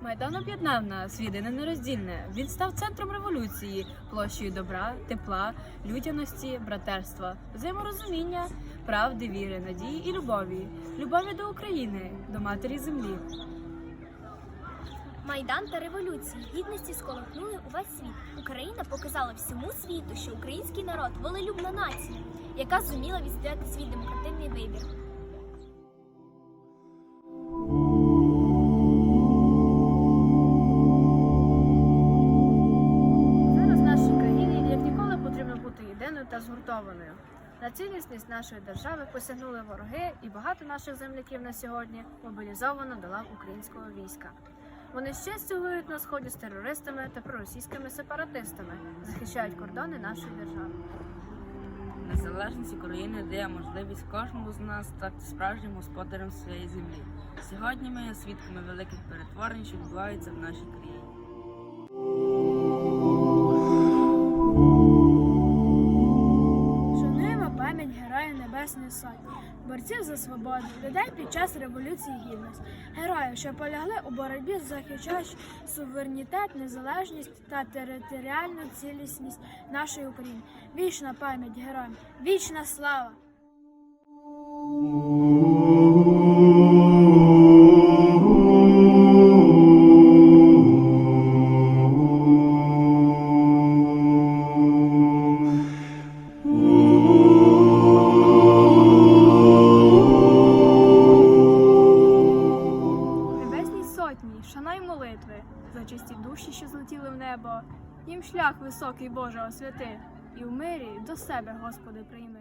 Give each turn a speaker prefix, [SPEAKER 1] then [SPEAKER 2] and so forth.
[SPEAKER 1] Майдан об'єднав нас в єдине нероздільне. Він став центром революції, площею добра, тепла, людяності, братерства, взаєморозуміння, правди, віри, надії і любові, любові до України, до матері землі.
[SPEAKER 2] Майдан та революції гідності сколихнули увесь світ. Україна показала всьому світу, що український народ волелюбна нація, яка зуміла відстояти свій демократичний вибір.
[SPEAKER 1] Та згуртованою. На цілісність нашої держави посягнули вороги, і багато наших земляків на сьогодні мобілізовано до лав українського війська. Вони ще воюють на сході з терористами та проросійськими сепаратистами, захищають кордони нашої держави.
[SPEAKER 3] Незалежність України дає можливість кожному з нас стати справжнім господарем своєї землі. Сьогодні ми є свідками великих перетворень, що відбуваються в нашій країні.
[SPEAKER 4] Пам'ять героїв Небесної Сотні, борців за свободу, людей під час Революції Гідності, героїв, що полягли у боротьбі, захищаючи суверенітет, незалежність та територіальну цілісність нашої України. Вічна пам'ять героям, вічна слава!
[SPEAKER 5] За чисті душі, що злетіли в небо, їм шлях високий Боже освяти, і в мирі до себе, Господи, прийми.